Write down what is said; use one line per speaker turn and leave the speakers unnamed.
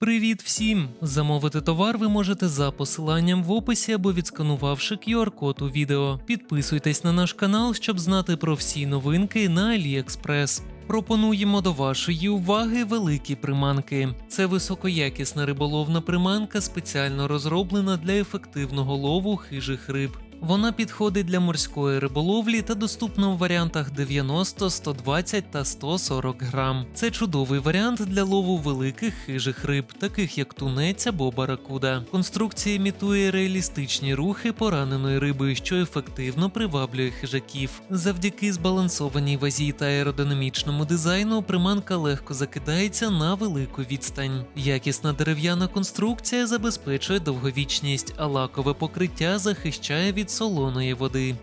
Привіт всім! Замовити товар ви можете за посиланням в описі або відсканувавши QR-код у відео. Підписуйтесь на наш канал, щоб знати про всі новинки на AliExpress. Пропонуємо до вашої уваги великі приманки. Це високоякісна риболовна приманка, спеціально розроблена для ефективного лову хижих риб. Вона підходить для морської риболовлі та доступна у варіантах 90, 120 та 140 грам. Це чудовий варіант для лову великих хижих риб, таких як тунець або баракуда. Конструкція імітує реалістичні рухи пораненої риби, що ефективно приваблює хижаків. Завдяки збалансованій вазі та аеродинамічному дизайну приманка легко закидається на велику відстань. Якісна дерев'яна конструкція забезпечує довговічність, а лакове покриття захищає від солоної води.